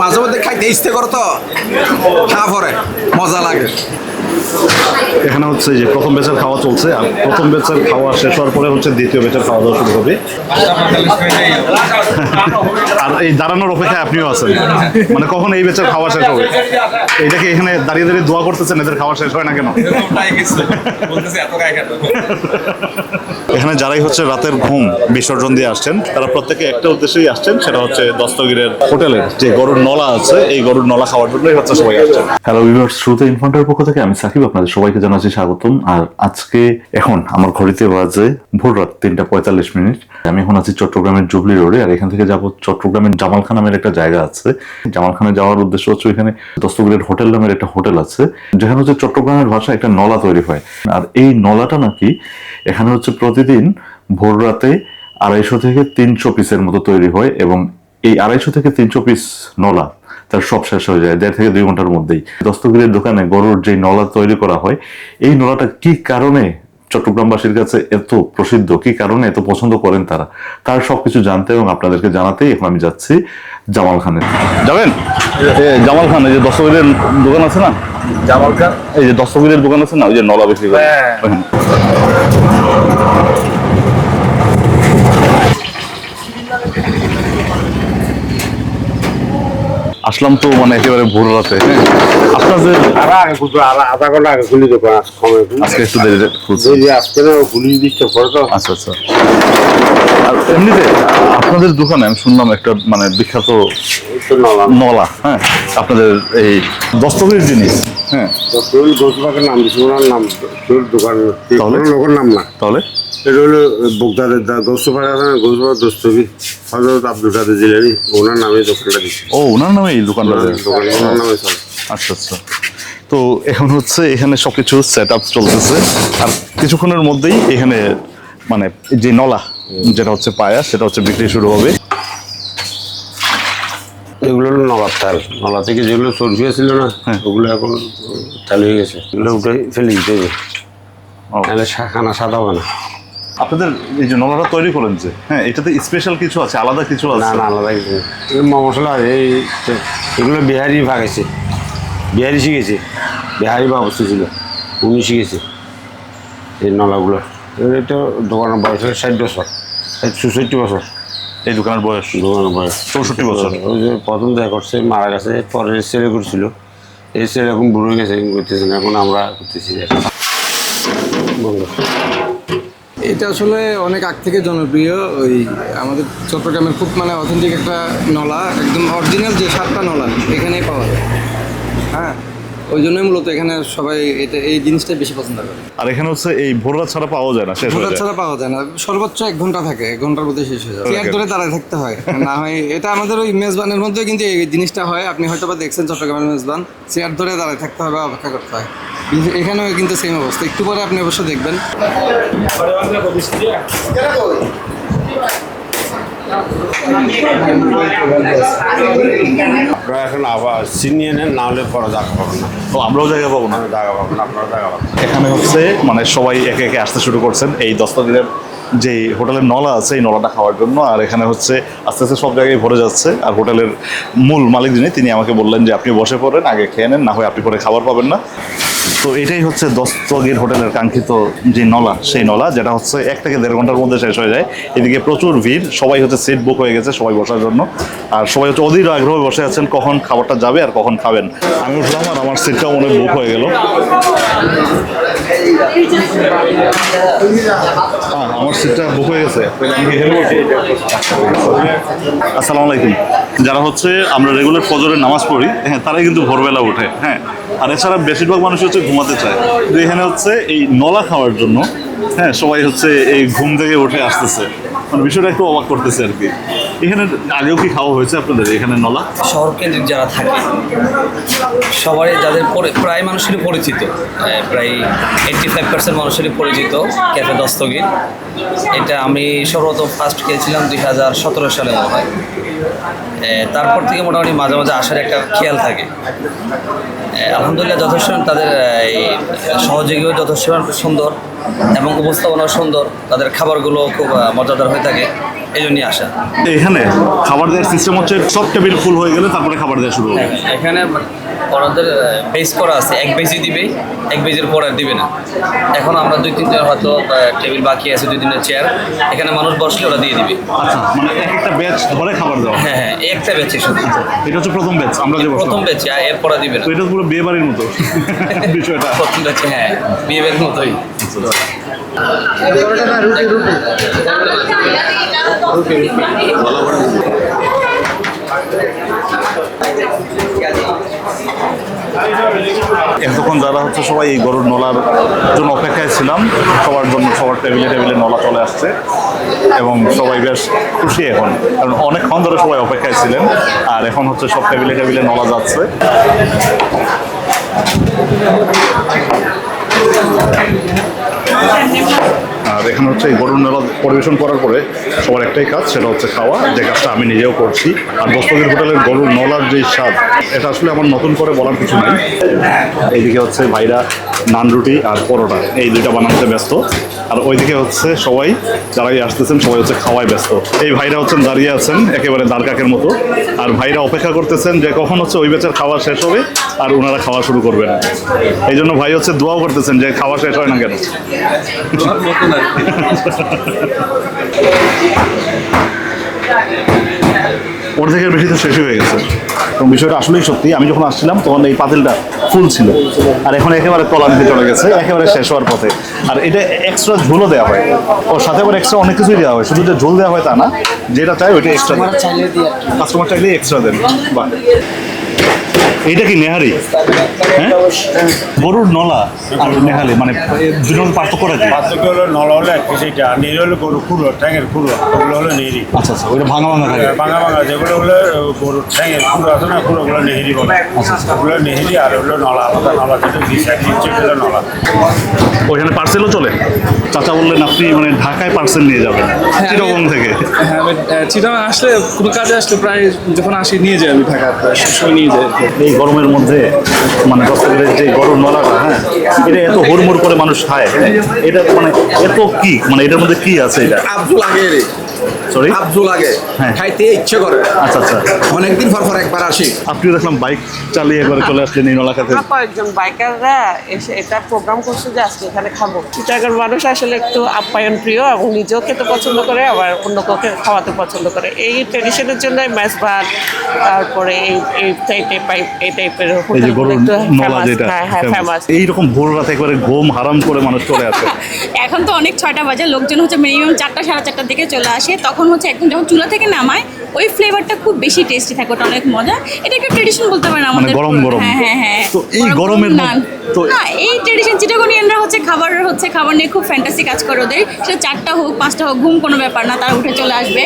মাঝে মধ্যে খাইতে ইচ্ছে করতো খা পরে মজা লাগে। এখানে হচ্ছে যে প্রথম ব্যাচের খাওয়া চলছে, আর প্রথম ব্যাচের খাওয়া শেষ হওয়ার পরে হচ্ছে দ্বিতীয় ব্যাচের খাওয়া দাওয়া শুরু হবে। আর এই দাঁড়ানোর অপেক্ষায় আপনিও আছেন। মানে কখন এই ব্যাচের খাওয়া শেষ হবে? এইটাকে এখানে দাঁড়িয়ে দাঁড়িয়ে দোয়া করতেছেন, এদের খাওয়া শেষ হয় না কেন? এখানে যারাই হচ্ছে রাতের ঘুম বিসর্জন দিয়ে আসছেন, তারা প্রত্যেকে একটা উদ্দেশ্যেই আসছেন, সেটা হচ্ছে দস্তগিরের হোটেলের যে গরুর নলা আছে, এই গরুর নলা খাওয়ার জন্যই হচ্ছে সবাই আসছেন। হ্যালো ভিউয়ার্স শ্রুতি ইনফান্টার পক্ষ থেকে আমি সাকিব, আপনাদের সবাইকে জানাচ্ছি স্বাগতম। আর আজকে এখন আমার ঘড়িতে বাজে ভোর রাত তিনটা পঁয়তাল্লিশ মিনিট। আমি এখন আছি চট্টগ্রামের জুবলি রোডে, আর এখান থেকে যাব চট্টগ্রামের জামালখান নামের একটা জায়গা আছে। জামালখানে যাওয়ার উদ্দেশ্য হচ্ছে এখানে দস্তগিরের হোটেল নামের একটা হোটেল আছে, যেখানে হচ্ছে চট্টগ্রামের ভাষায় একটা নলা তৈরি হয়। আর এই নলাটা নাকি এখানে হচ্ছে প্রতিদিন ভোর রাতে আড়াইশো থেকে তিনশো পিসের মতো তৈরি হয় এবং এই আড়াইশো থেকে তিনশো পিস নলা তার সব শেষ হয়ে যায় দেড় থেকে দুই ঘণ্টার মধ্যেই। দস্তগিরের দোকানে গরুর যে নলা তৈরি করা হয় এই নলাটা কি কারণে চট্টগ্রামবাসীর কাছে এত প্রসিদ্ধ? কি কারণে এত পছন্দ করেন তারা? তার সবকিছু জানতে এবং আপনাদেরকে জানাতেই এখন আমি যাচ্ছি জামাল খানের। যাবেন? জামাল খান এই যে দস্তগিরের দোকান আছে না? জামাল খান? এই যে দস্তগিরের দোকান আছে না? ওই যে নলা বিক্রি করে হ্যাঁ। ওখানে। আসলাম তো মানে একেবারে ভোর রাতে হ্যাঁ? আধা ঘণ্টা আগে খুলি আজকে একটু দেরি আজকে খুলি তো আচ্ছা আচ্ছা। আর এমনিতে আপনাদের দোকানে আমি শুনলাম একটা মানে বিখ্যাত নলা। হ্যাঁ? আপনাদের এই দস্তগির জিনিস। হ্যাঁ। তো নাম দিচ্ছে ওনার নাম তোর দোকান তাহলে? কোনো লোকের নাম না। তাহলে? এটা হলো বোগদাদের দা দোস্তফার আছে দোস্তবি হজরত আব্দুল কাদের জিলানি ওনার নামে দোকানটা দিচ্ছে ও ওনার নামে এই দোকানটা ওনার নামে চলে। আচ্ছা আচ্ছা। তো এখন হচ্ছে এখানে সবকিছু সেট আপ চলতেছে। আর কিছুক্ষণের মধ্যেই এখানে মানে যে নলা যেটা হচ্ছে পায়া সেটা হচ্ছে বিক্রি শুরু হবে। এগুলো হলো নলার তাল। নলা থেকে যেগুলো চর্বি ছিল না ওগুলো এখন চালু হয়ে গেছে। এগুলো উঠে ফেলে দিতে হবে। ও। নাহলে শা- খানা সাদা হবে না। আপনাদের এই যে নলাটা তৈরি করেন যে হ্যাঁ এটাতে স্পেশাল কিছু আছে আলাদা কিছু না আছে? না আলাদা কিছু না। এগুলো ম- মশলা এই এগুলো বিহারি ভাগাইছে বিহারি শিখেছে। বিহারি বাবস্থা ছিল। উনি শিখেছে এই নলাগুলো। তো দোকানের বয়স ষাট বছর ষাট চৌষট্টি বছর। এই দোকানের বয়স? দোকানের বয়স। চৌষট্টি বছর। ওই যে প্রথম দেখা করছে মারা গেছে পরে ছেলে করছিল। এই ছেলে এখন বুড়ো গেছে করতেছে না এখন আমরা করতেছি। এটা আসলে অনেক আগ থেকে জনপ্রিয় ওই আমাদের চট্টগ্রামের খুব মানে অথেন্টিক একটা নলা একদম অরিজিনাল যে সাতটা নলা এখানেই পাওয়া যায়। হ্যাঁ? ওই জন্যই মূলত এখানে সবাই এটা এই জিনিসটাই বেশি পছন্দ করে। আর এখানে হচ্ছে এই ভোররা ছাড়া পাওয়া যায় না শেষ হয়ে ঘণ্টা ছাড়া পাওয়া যায় না সর্বোচ্চ এক ঘণ্টা থাকে এক ঘণ্টার মধ্যে শেষ হয়ে যায়। চেয়ার ধরে দাঁড়ায় থাকতে হয় না হয় এটা আমাদের ওই মেজবানের মধ্যে কিন্তু এই জিনিসটা হয় আপনি হয়তো বা দেখছেন চট্টগ্রামের মেজবান চেয়ার ধরে দাঁড়ায় থাকতে হবে অপেক্ষা করতে হয়। এখানেও কিন্তু সেম অবস্থা একটু পরে আপনি অবশ্য দেখবেন। আপনারা এখন আবার চিনিয়ে নেন না হলে পরে জায়গা পাবেন না। তো আমরাও জায়গা পাবো না? জায়গা পাবেন না আপনারা জায়গা পাবেন। এখানে হচ্ছে মানে সবাই একে একে আসতে শুরু করছেন। এই দস্তগিরের যে হোটেলের নলা আছে এই নলাটা খাওয়ার জন্য। আর এখানে হচ্ছে আস্তে আস্তে সব জায়গায় ভরে যাচ্ছে। আর হোটেলের মূল মালিক যিনি তিনি আমাকে বললেন যে আপনি বসে পড়েন আগে খেয়ে নেন না হয় আপনি পরে খাবার পাবেন না। তো এটাই হচ্ছে দস্তগীর হোটেলের কাঙ্ক্ষিত যে নলা, সেই নলা, যেটা হচ্ছে এক থেকে দেড় ঘণ্টার মধ্যে শেষ হয়ে যায়। এদিকে প্রচুর ভিড়, সবাই হচ্ছে সিট বুক হয়ে গেছে সবাই বসার জন্য। আর সবাই হচ্ছে অধীর আগ্রহে বসে আছেন কখন খাবারটা যাবে আর কখন খাবেন। আমি উঠলাম আর আমার সিটটাও অনেক বুক হয়ে গেল। আমার সিটটা বুক হয়ে গেছে? আসসালামু আলাইকুম। যারা হচ্ছে আমরা রেগুলার ফজরের নামাজ পড়ি হ্যাঁ তারাই কিন্তু ভোরবেলা ওঠে হ্যাঁ। আর এছাড়া বেশিরভাগ মানুষ হচ্ছে ঘুমাতে চায়। এখানে হচ্ছে এই নলা খাওয়ার জন্য হ্যাঁ সবাই হচ্ছে এই ঘুম থেকে উঠে আসতেছে। মানে বিষয়টা একটু অবাক করতেছে আর কি। এখানে আগেও কি খাওয়া হয়েছে আপনাদের, এখানে নলা? শহর কেন্দ্রিক যারা থাকে, সবারই যাদের পরি- প্রায় মানুষেরই পরিচিত প্রায় এইটটি ফাইভ পার্সেন্ট মানুষেরই পরিচিত ক্যাফে দস্তগীর। এটা আমি সর্বপ্রথম ফার্স্ট খেয়েছিলাম দুই হাজার সতেরো সালে মনে হয়। তারপর থেকে মোটামুটি মাঝে মাঝে আসার একটা খেয়াল থাকে। আলহামদুলিল্লাহ যথেষ্ট তাদের এই সহযোগীও যথেষ্ট সুন্দর এবং উপস্থাপনাও সুন্দর। তাদের খাবারগুলো খুব মজাদার হয়ে থাকে। এই জন্যই আসা। এখানে খাবার দেওয়ার সিস্টেম হচ্ছে সব টেবিল ফুল হয়ে গেলে তারপরে খাবার দেওয়া শুরু হবে। এখানে ওনাদের বেস করা আছে। এক বেজই দিবে এক বেজের পর আর দিবে না। এখন আমরা দুই তিনজন হয়তো টেবিল বাকি আছে দুই তিনটা চেয়ার এখানে মানুষ বসলে ওরা দিয়ে দিবে। আচ্ছা মানে এক একটা ব্যাচ ধরে খাবার দেওয়া। হ্যাঁ হ্যাঁ একটা বেচে শুধু। এটা হচ্ছে প্রথম ব্যাচ আমরা যে বসলাম। প্রথম বেচে আর এরপর দিবে না। তো এটা পুরো বিয়ে বাড়ির মতো বিষয়টা। প্রথম বেচে হ্যাঁ বিয়ে বাড়ির মতোই এতক্ষণ যারা হচ্ছে সবাই এই গরুর নলার জন্য অপেক্ষায় ছিলাম, সবার জন্য সবার টেবিলে টেবিলে নলা চলে আসছে এবং সবাই বেশ খুশি এখন। কারণ অনেকক্ষণ ধরে সবাই অপেক্ষায় ছিলেন, আর এখন হচ্ছে সব টেবিলে টেবিলে নলা যাচ্ছে। আর এখানে হচ্ছে এই গরুর নলা পরিবেশন করার পরে সবার একটাই কাজ, সেটা হচ্ছে খাওয়া। যে কাজটা আমি নিজেও করছি। আর দস্তগীর হোটেলের গরুর নলার যে স্বাদ, এটা আসলে আমার নতুন করে বলার কিছু নেই। এইদিকে হচ্ছে ভাইরা নান রুটি আর পরোটা, এই দুইটা বানাতে ব্যস্ত। আর ওইদিকে হচ্ছে সবাই যারাই আসতেছেন, সবাই হচ্ছে খাওয়ায় ব্যস্ত। এই ভাইরা হচ্ছেন, দাঁড়িয়ে আছেন, একেবারে দাঁড়কাকের মতো। আর ভাইরা অপেক্ষা করতেছেন যে কখন হচ্ছে ওই বেচার খাওয়া শেষ হবে, আর ওনারা খাওয়া শুরু করবেন। এই জন্য ভাই হচ্ছে দোয়াও করতেছেন যে খাওয়া শেষ হয় না কেন? অর্ধেকের বেশি তো শেষ হয়ে গেছে। এবং বিষয়টা আসলেই সত্যি আমি যখন আসছিলাম তখন এই পাতিলটা ফুল ছিল। আর এখন একেবারে তলানিতে চলে গেছে একেবারে শেষ হওয়ার পথে। আর এটা এক্সট্রা ঝোলও দেওয়া হয়। ওর সাথে আবার এক্সট্রা অনেক কিছুই দেওয়া হয় শুধু যে ঝোল দেওয়া হয় তা না যেটা চাই ওইটা এক্সট্রা কাস্টমার চাইলে এক্সট্রা দেন। বাহ। এইটা কি নেহারি? হ্যাঁ? গরুর নলা আর নেহালি মানে দুজন পার্থক্য করে দিই পার্থক্য হলো নল হলো এক সেটা আর নীল হলো গরু খুলো ট্যাঙের খুলো ওগুলো হলো নেহরি। আচ্ছা আচ্ছা ওইটা ভাঙা ভাঙা থাকে। ভাঙা ভাঙা যেগুলো হলো গরুর ট্যাঙের খুলো আছে না খুলো ওগুলো নেহরি বলে। ওগুলো নেহরি আর হলো নলা আলাদা নলা যেটা নিচে হলো নলা। ওইখানে পার্সেলও চলে? চাচা বললেন আপনি মানে ঢাকায় পার্সেল নিয়ে যাবেন চিরকম থেকে। হ্যাঁ আমি চিটাগাং আসলে কোনো কাজে আসলে প্রায় যখন আসি নিয়ে যাই আমি ঢাকা প্রায় সবসময় নিয়ে যাই। এই গরমের মধ্যে মানে রসগোল্লার যে গরম নলাটা হ্যাঁ এটা এত হুড়মুড় করে মানুষ খায়। এটা মানে এত কি মানে এটার মধ্যে কি আছে এটা? সরি আবজু লাগে। হ্যাঁ। খাইতে ইচ্ছে করে। আচ্ছা আচ্ছা। অনেকদিন পর পর একবার আসি। আপনিও দেখলাম বাইক চালিয়ে একবার চলে আসলেন এই নলা কয়েকজন বাইকাররা এসে এটা প্রোগ্রাম করছে যে আজকে এখানে খাব। চিটাগার মানুষ আসলে একটু আপ্যায়ন প্রিয় এবং নিজেও খেতে পছন্দ করে আবার অন্য কাউকে খাওয়াতে পছন্দ করে। এই ট্রেডিশনের জন্য ম্যাচ ভাত তারপরে এই এই টাইপের এই টাইপের এই যে গরুর নলা যেটা হ্যাঁ হ্যাঁ এইরকম ভোর রাতে একবারে ঘুম হারাম করে মানুষ চলে আসে। এখন তো অনেক ছয়টা বাজে লোকজন হচ্ছে মিনিমাম চারটা সাড়ে চারটার দিকে চলে আসে। তখন হচ্ছে একদম যখন চুলা থেকে নামায় ওই ফ্লেভারটা খুব বেশি টেস্টি থাকে ওটা অনেক মজা। এটা একটা ট্রেডিশন বলতে পারেন আমাদের গরম গরম। হ্যাঁ হ্যাঁ হ্যাঁ। তো এই গরম গরমের তো- না এই ট্রেডিশন চিটাগোনিয়ানরা হচ্ছে খাবার হচ্ছে খাবার নিয়ে খুব ফ্যান্টাসি কাজ করে ওদের। সেটা চারটা হোক পাঁচটা হোক ঘুম কোনো ব্যাপার না তারা উঠে চলে আসবে।